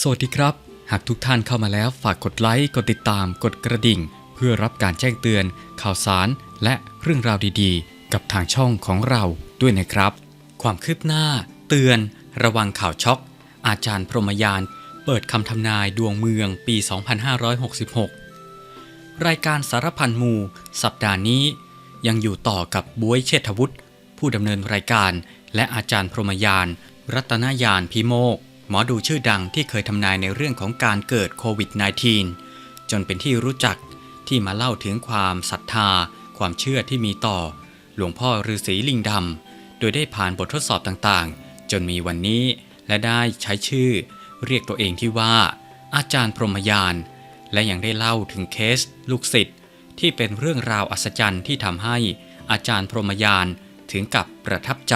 สวัสดีครับ หากทุกท่านเข้ามาแล้วฝากกดไลค์ กดติดตาม กดกระดิ่ง เพื่อรับการแจ้งเตือน ข่าวสาร และเรื่องราวดีๆ กับทางช่องของเราด้วยนะครับ ความคืบหน้า เตือน ระวังข่าวช็อก อาจารย์พรหมยาน เปิดคำทำนายดวงเมืองปี 2566 รายการสารพันมู สัปดาห์นี้ ยังอยู่ต่อกับบวยเชษฐวุฒิผู้ดำเนินรายการ และอาจารย์พรหมยาน รัตนยานพิโมก หมอดูชื่อดังที่เคยทำนายในเรื่องของการเกิดโควิด -19 จนเป็นที่รู้จักที่มาเล่าถึงความศรัทธา ความเชื่อที่มีต่อ หลวงพ่อฤาษีลิงดำ โดยได้ผ่านบททดสอบต่างๆ จนมีวันนี้และได้ใช้ชื่อ เรียกตัวเองที่ว่า อาจารย์พรหมยาน และยังได้เล่าถึงเคส ลูกศิษย์ที่เป็นเรื่องราวอัศจรรย์ที่ทำให้อาจารย์พรหมยานถึงกับประทับใจ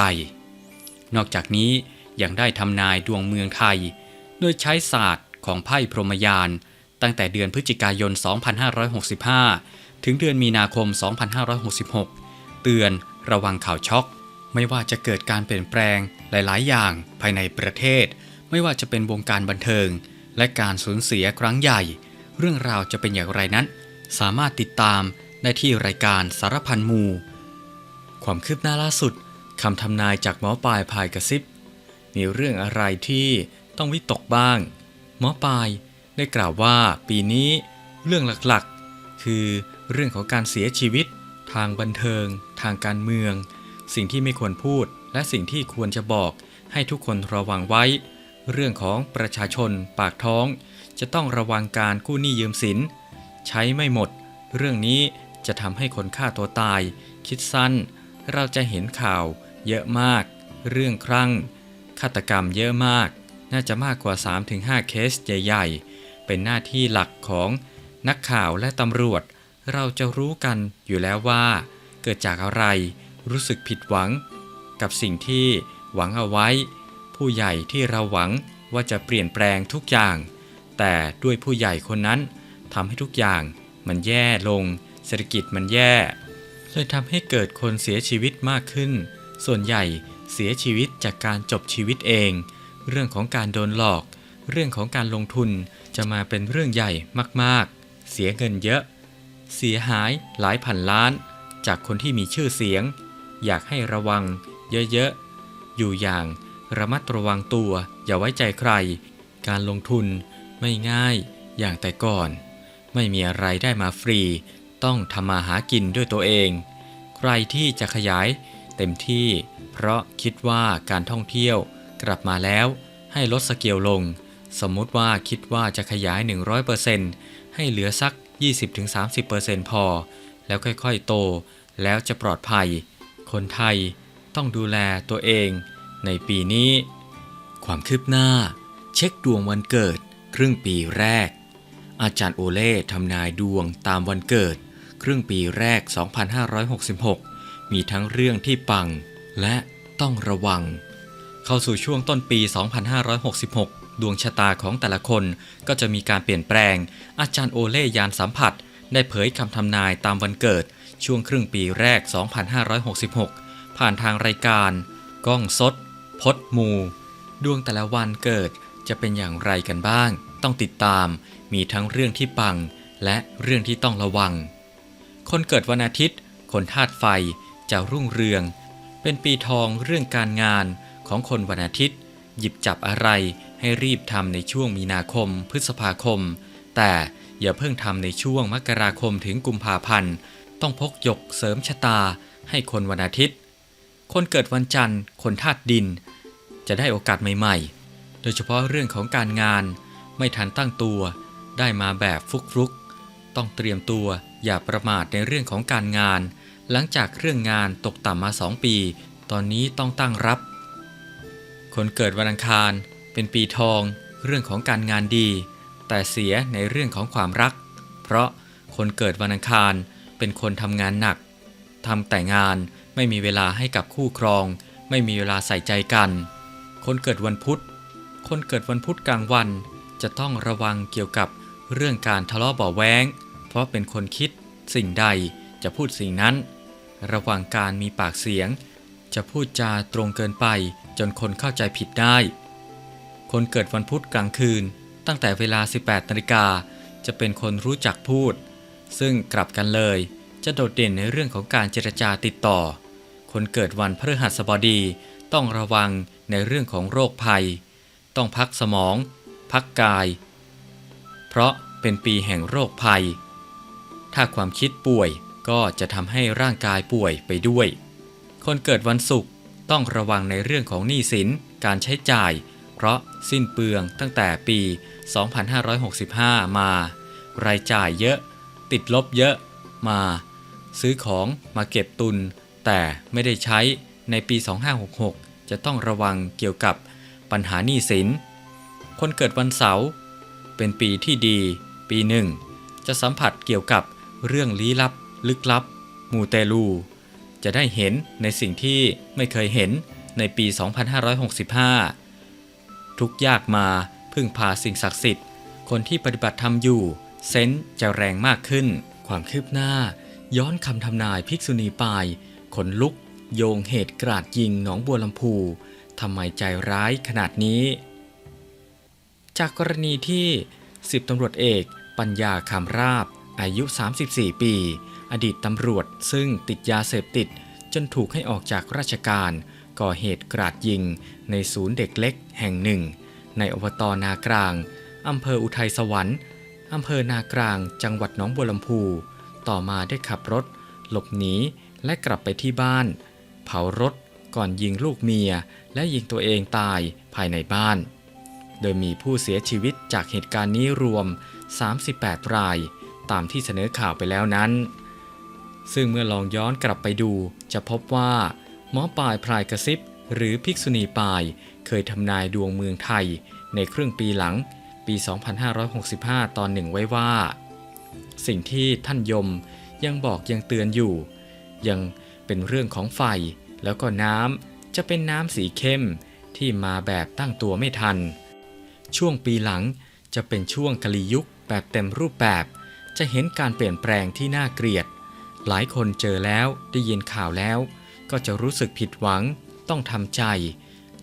นอกจากนี้ ยังได้ทำนายดวงเมืองไทย โดยใช้ศาสตร์ของไพ่พรหมยาน ตั้งแต่เดือนพฤศจิกายน 2565 ถึงเดือนมีนาคม 2566 เตือนระวังข่าวช็อก ไม่ว่าจะเกิดการเปลี่ยนแปลงหลาย ๆ อย่างภายในประเทศ ไม่ว่าจะเป็นวงการบันเทิง และการสูญเสียครั้งใหญ่ เรื่องราวจะเป็นอย่างไรนั้น สามารถติดตามได้ที่รายการสารพันมู ความคืบหน้าล่าสุดคำทำนายจากหมอปลายพายกระซิบ มีเรื่องอะไรที่ต้องวิตกบ้าง หมอปลายได้กล่าวว่าปีนี้เรื่องหลักๆ คือเรื่องของการเสียชีวิต ทางบันเทิง ทางการเมือง สิ่งที่ไม่ควรพูด และสิ่งที่ควรจะบอกให้ทุกคนระวังไว้ เรื่องของประชาชนปากท้อง จะต้องระวังการกู้หนี้ยืมสิน ใช้ไม่หมด เรื่องนี้จะทำให้คนฆ่าตัวตาย คิดสั้น เราจะเห็นข่าวเยอะมาก เรื่องครั่ง ฆาตกรรมเยอะมาก น่าจะมากกว่า 3-5 เคสใหญ่ ๆ เป็นหน้าที่หลักของนักข่าวและตำรวจ เราจะรู้กันอยู่แล้วว่า เกิดจากอะไรรู้สึกผิดหวัง กับสิ่งที่หวังเอาไว้ ผู้ใหญ่ที่เราหวังว่าจะเปลี่ยนแปลงทุกอย่าง แต่ด้วยผู้ใหญ่คนนั้นทำให้ทุกอย่างมันแย่ลง เศรษฐกิจมันแย่เลยทำให้เกิดคนเสียชีวิตมากขึ้น ส่วนใหญ่ เสียชีวิตจากการจบชีวิตเอง เรื่องของการโดนหลอก เรื่องของการลงทุนจะมาเป็นเรื่องใหญ่มากๆ เสียเงินเยอะ เสียหายหลายพันล้าน จากคนที่มีชื่อเสียง อยากให้ระวัง เยอะๆ อยู่อย่างระมัดระวังตัวอย่าไว้ใจใคร การลงทุนไม่ง่ายอย่างแต่ก่อน ไม่มีอะไรได้มาฟรี ต้องทำมาหากินด้วยตัวเอง ใครที่จะขยาย เต็มที่ เพราะคิดว่าการท่องเที่ยวกลับมาแล้ว ให้ลดสเกลลง สมมุติว่าคิดว่าจะขยาย 100%ให้เหลือสัก 20-30%พอ แล้วค่อยๆโต แล้วจะปลอดภัย คนไทยต้องดูแลตัวเองในปีนี้ ความคืบหน้า เช็คดวงวันเกิด ครึ่งปีแรก อาจารย์โอเล่ทำนายดวงตามวันเกิด ครึ่งปีแรก 2566 มีทั้งเรื่องที่ปังและต้องระวัง เข้าสู่ช่วงต้นปี 2566 ดวงชะตาของแต่ละคนก็จะมีการเปลี่ยนแปลง อาจารย์โอเล่ยานสัมผัส ได้เผยคำทำนายตามวันเกิด ช่วงครึ่งปีแรก 2566 ผ่านทางรายการ ก้องสดพดมู ดวงแต่ละวันเกิดจะเป็นอย่างไรกันบ้าง ต้องติดตาม มีทั้งเรื่องที่ปังและเรื่องที่ต้องระวัง คนเกิดวันอาทิตย์ คนธาตุไฟ จะรุ่งเรือง เป็นปีทองเรื่องการงานของคนวันอาทิตย์ หยิบจับอะไรให้รีบทำในช่วงมีนาคมพฤษภาคม แต่อย่าเพิ่งทำในช่วงมกราคมถึงกุมภาพันธ์ ต้องพกหยกเสริมชะตาให้คนวันอาทิตย์ คนเกิดวันจันทร์ คนธาตุดิน จะได้โอกาสใหม่ๆ โดยเฉพาะเรื่องของการงาน ไม่ทันตั้งตัว ได้มาแบบฟลุกต้องเตรียมตัวอย่าประมาทในเรื่องของการงาน หลังจากเรื่องงานตกต่ำมา2ปี ตอนนี้ต้องตั้งรับ คนเกิดวันอังคาร เป็นปีทอง เรื่องของการงานดี แต่เสียในเรื่องของความรัก เพราะคนเกิดวันอังคารเป็นคนทำงานหนักทำแต่งานไม่มีเวลาให้กับคู่ครอง ไม่มีเวลาใส่ใจกัน คนเกิดวันพุธ คนเกิดวันพุธกลางวัน จะต้องระวังเกี่ยวกับเรื่องการทะเลาะเบาแวงเพราะเป็นคนคิดสิ่งใดจะพูดสิ่งนั้น ระวังการมีปากเสียง จะพูดจาตรงเกินไปจนคนเข้าใจผิดได้ คนเกิดวันพุธกลางคืน ตั้งแต่เวลา 18นาฬิกาจะเป็นคนรู้จักพูด ซึ่งกลับกันเลย จะโดดเด่นในเรื่องของการเจรจาติดต่อ คนเกิดวันพฤหัสบดีต้องระวังในเรื่องของโรคภัย ต้องพักสมอง พักกาย เพราะเป็นปีแห่งโรคภัย ถ้าความคิดป่วย ก็จะทำให้ร่างกายป่วยไปด้วย คนเกิดวันศุกร์ต้องระวังในเรื่องของหนี้สิน การใช้จ่าย เพราะสิ้นเปลืองตั้งแต่ปี 2565 มา รายจ่ายเยอะ ติดลบเยอะมา ซื้อของมาเก็บตุน แต่ไม่ได้ใช้ในปี 2566 จะต้องระวังเกี่ยวกับปัญหาหนี้สิน คนเกิดวันเสาร์เป็นปีที่ดี ปีหนึ่ง จะสัมผัสเกี่ยวกับเรื่องลี้ลับ ลึกลับ มูเตลู จะได้เห็นในสิ่งที่ไม่เคยเห็นในปี 2565 ทุกยากมาพึ่งพาสิ่งศักดิ์สิทธิ์ คนที่ปฏิบัติธรรมอยู่ เซนจะแรงมากขึ้น ความคืบหน้า ย้อนคำทำนายภิกษุณีปายขนลุก โยงเหตุกราดยิงหนองบัวลำพูทำไมใจร้ายขนาดนี้ จากกรณีที่10ตำรวจเอกปัญญาคำราบ อายุ 34 ปี อดีตตำรวจซึ่งติดยาเสพติด จนถูกให้ออกจากราชการ ก่อเหตุกราดยิง ในศูนย์เด็กเล็กแห่งหนึ่ง ในอบตนากลางอำเภออุทัยสวรรค์อำเภอนากลางจังหวัดหนองบัวลำพู ต่อมาได้ขับรถ หลบหนีและกลับไปที่บ้าน เผารถก่อนยิงลูกเมีย และยิงตัวเองตายภายในบ้าน โดยมีผู้เสียชีวิตจากเหตุการณ์นี้รวม 38 ราย ตามที่เสนอข่าวไปแล้วนั้น ซึ่งเมื่อลองย้อนกลับไปดู จะพบว่าหมอปลายพรายกระซิบ หรือภิกษุณีปลาย เคยทำนายดวงเมืองไทย ในครึ่งปีหลัง ปี 2565 ตอนหนึ่งไว้ว่า สิ่งที่ท่านยมยังบอกยังเตือนอยู่ ยังเป็นเรื่องของไฟแล้วก็น้ำจะเป็นน้ำสีเข้มที่มาแบบตั้งตัวไม่ทัน ช่วงปีหลังจะเป็นช่วงกะลียุคแบบเต็มรูปแบบ จะเห็นการเปลี่ยนแปลงที่น่าเกลียด หลายคนเจอแล้วได้ยินข่าวแล้ว ก็จะรู้สึกผิดหวัง ต้องทำใจ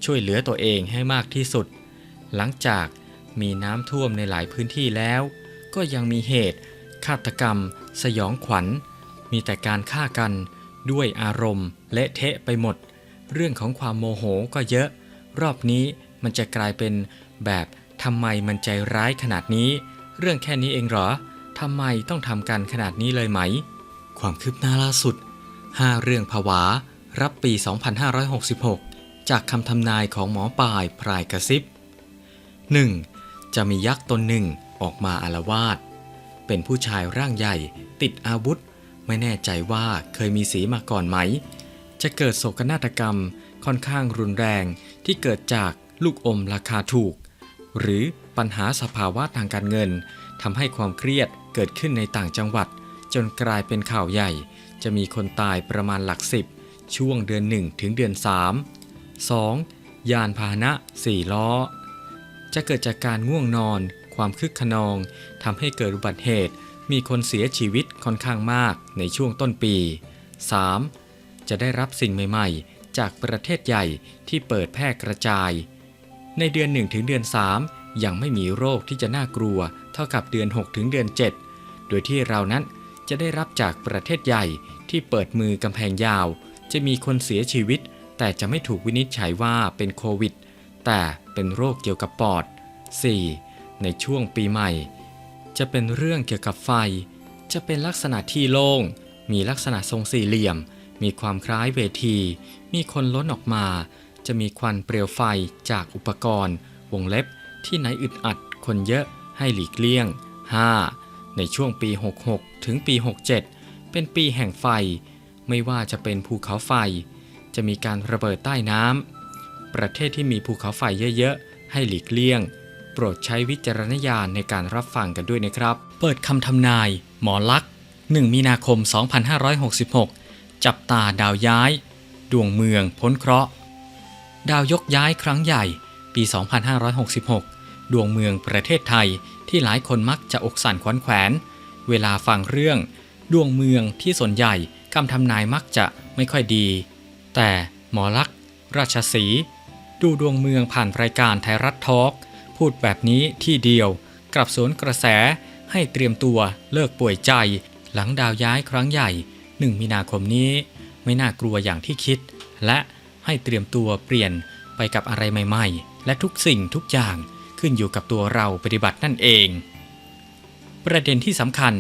ช่วยเหลือตัวเองให้มากที่สุด หลังจากมีน้ำท่วมในหลายพื้นที่แล้ว ก็ยังมีเหตุ ฆาตกรรม สยองขวัญ มีแต่การฆ่ากัน ด้วยอารมณ์ เละเทะไปหมด เรื่องของความโมโหก็เยอะ รอบนี้มันจะกลายเป็นแบบทำไมมันใจร้ายขนาดนี้ เรื่องแค่นี้เองเหรอทำไมต้องทำกันขนาดนี้เลยไหม ความคืบหน้าล่าสุด 5 เรื่องผวา รับปี 2566 จากคำทำนายของหมอปลายพรายกระซิบ 1. จะมียักษ์ตนหนึ่งออกมาอารวาส เป็นผู้ชายร่างใหญ่ ติดอาวุธ ไม่แน่ใจว่าเคยมีสีมาก่อนไหม จะเกิดโศกนาฏกรรมค่อนข้างรุนแรงที่เกิดจากลูกอมราคาถูก หรือปัญหาสภาวะทางการเงินทำให้ความเครียดเกิดขึ้นในต่างจังหวัด จนกลายเป็นข่าวใหญ่ จะมีคนตายประมาณหลักสิบช่วงเดือน 1 ถึงเดือน 3 2. ยานพาหนะ 4 ล้อ จะเกิดจากการง่วงนอน ความคึกขนองทำให้เกิดอุบัติเหตุ มีคนเสียชีวิตค่อนข้างมากในช่วงต้นปี 3. จะได้รับสิ่งใหม่ๆ จากประเทศใหญ่ที่เปิดแพร่กระจาย ในเดือน 1 ถึงเดือน 3 ยังไม่มีโรคที่จะน่ากลัว เท่ากับเดือน 6 ถึงเดือน 7 โดยที่เรานั้น จะได้รับจากประเทศใหญ่ที่เปิดมือกำแพงยาว จะมีคนเสียชีวิต แต่จะไม่ถูกวินิจฉัยว่าเป็นโควิด แต่เป็นโรคเกี่ยวกับปอด 4. ในช่วงปีใหม่ จะเป็นเรื่องเกี่ยวกับไฟ จะเป็นลักษณะที่โล่ง มีลักษณะทรงสี่เหลี่ยม มีความคล้ายเวที มีคนล้นออกมา จะมีควันเปลวไฟจากอุปกรณ์ วงเล็บที่ไหนอึดอัดคนเยอะให้หลีกเลี่ยง 5. ในช่วงปี 66 ถึงปี 67 เป็นปีแห่งไฟ ไม่ว่าจะเป็นภูเขาไฟ จะมีการระเบิดใต้น้ำ ประเทศที่มีภูเขาไฟเยอะๆ ให้หลีกเลี่ยง โปรดใช้วิจารณญาณในการรับฟังกันด้วยนะครับ เปิดคำทำนาย หมอลักษณ์1มีนาคม 2566 จับตาดาวย้าย ดวงเมืองพ้นเคราะห์ ดาวยกย้ายครั้งใหญ่ ปี 2566 ดวงเมืองประเทศไทยที่หลายคนมักจะอกสั่นขวัญแขวน เวลาฟังเรื่อง ดวงเมืองที่ส่วนใหญ่คำทำนายมักจะไม่ค่อยดี แต่หมอลักษ์ราชสี ดูดวงเมืองผ่านรายการไทยรัฐทอล์กพูดแบบนี้ที่เดียว กลับสวนกระแสให้เตรียมตัวเลิกป่วยใจ หลังดาวย้ายครั้งใหญ่1มีนาคมนี้ ไม่น่ากลัวอย่างที่คิด และให้เตรียมตัวเปลี่ยนไปกับอะไรใหม่ ๆ และทุกสิ่งทุกอย่าง ขึ้นอยู่กับตัวเราปฏิบัตินั่นเอง ประเด็นที่สำคัญ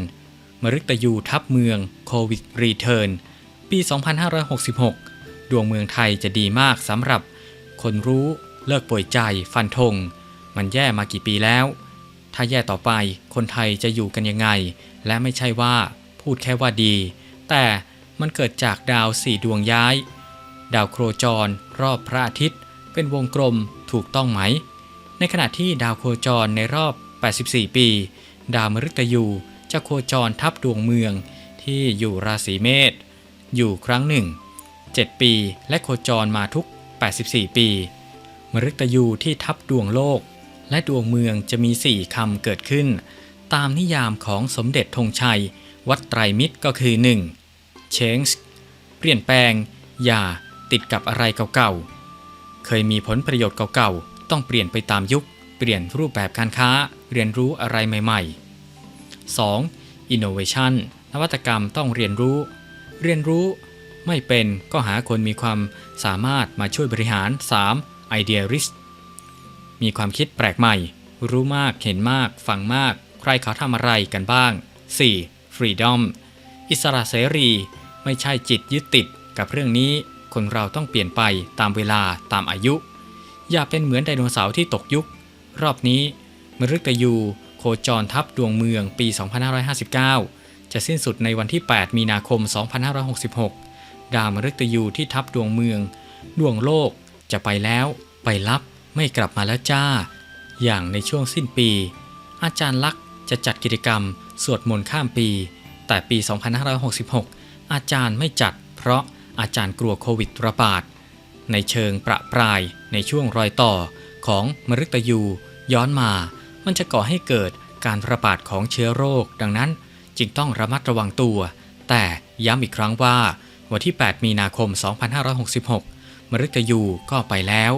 มฤตยูทับเมืองโควิดรีเทิร์นปี 2566 ดวงเมืองไทยจะดีมากสำหรับ คนรู้เลิกป่วยใจฟันธง มันแย่มากี่ปีแล้ว ถ้าแย่ต่อไปคนไทยจะอยู่กันยังไง และไม่ใช่ว่าพูดแค่ว่าดี แต่มันเกิดจากดาวสี่ดวงย้าย ดาวโครจร รอบพระอาทิตย์ เป็นวงกลมถูกต้องไหม ในขณะที่ดาวโคจรในรอบ 84 ปี ดาวมฤตยูจะโคจรทับดวงเมืองที่อยู่ราศีเมษอยู่ครั้งหนึ่ง 7 ปี และโคจรมาทุก 84 ปี มฤตยูที่ทับดวงโลก และดวงเมืองจะมี 4 คำเกิดขึ้น ตามนิยามของสมเด็จธงชัย วัดไตรมิตรก็คือ 1. change เปลี่ยนแปลง อย่าติดกับอะไรเก่าๆ เคยมีผลประโยชน์เก่าๆ ต้องเปลี่ยนไปตามยุค เปลี่ยนรูปแบบการค้า เรียนรู้อะไรใหม่ๆ 2. innovation นวัตกรรมต้องเรียนรู้ เรียนรู้ไม่เป็นก็หาคนมีความสามารถมาช่วยบริหาร 3. idealist มีความคิดแปลกใหม่ รู้มากเห็นมาก ฟังมาก ใครเขาทำอะไรกันบ้าง 4. freedom อิสระเสรี ไม่ใช่จิตยึดติดกับเรื่องนี้ คนเราต้องเปลี่ยนไปตามเวลาตามอายุ อย่าเป็นเหมือนไดโนเสาร์ที่ตกยุค รอบนี้มฤตยูโคจรทับดวงเมืองปี 2559 จะสิ้นสุดในวันที่ 8 มีนาคม 2566 ดาวมฤตยูที่ทับดวงเมือง ดวงโลกจะไปแล้วไปรับไม่กลับมาแล้วจ้า อย่างในช่วงสิ้นปี อาจารย์ลักษ์จะจัดกิจกรรม สวดมนต์ข้ามปี แต่ปี 2566 อาจารย์ไม่จัด เพราะอาจารย์กลัวโควิดระบาด ในเชิงประปรายในช่วงรอยต่อของมฤตยู ย้อนมา มันจะก่อให้เกิดการระบาดของเชื้อโรค ดังนั้นจึงต้องระมัดระวังตัว แต่ย้ำอีกครั้งว่า วันที่ 8 มีนาคม 2566 มฤตยูก็ไปแล้ว